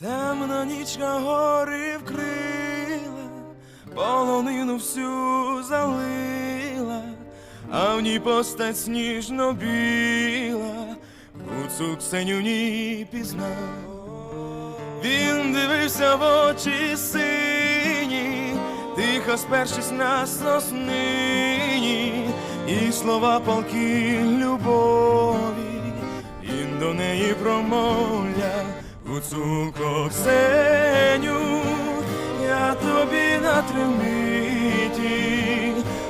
Темна нічка гори вкрила, полонину всю залила, а в ній постать сніжно біла, гуцул Ксеню в ній пізнав. Він дивився в очі сині, тихо спершись на соснині, і слова палки любові, він до неї промовляв, гуцулко Ксеню, я тобі на треміті,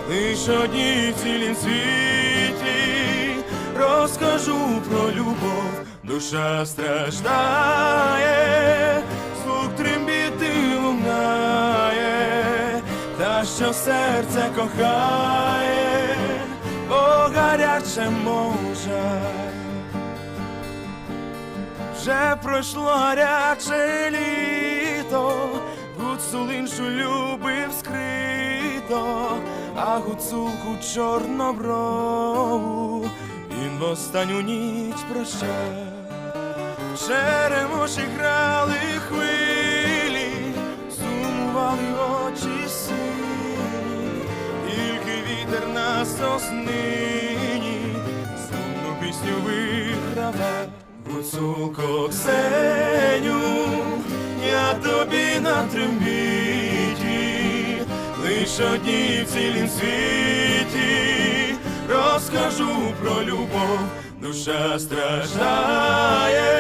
лиш одній в цілім світі, розкажу про любов, душа страждає, звук трембіти лунає, та що серце кохає, бо гаряче може. Вже пройшло гаряче літо, гуцул іншу любив скрито, а гуцулку чорноброву він в останню ніч прощав. Черемоші грали хвилі, сумували очі сині, тільки вітер на соснині, сумну пісню вигравав. Гуцулко Ксеню, я тобі на трембіті, лиш одній в цілім світі, розкажу про любов, душа страждає,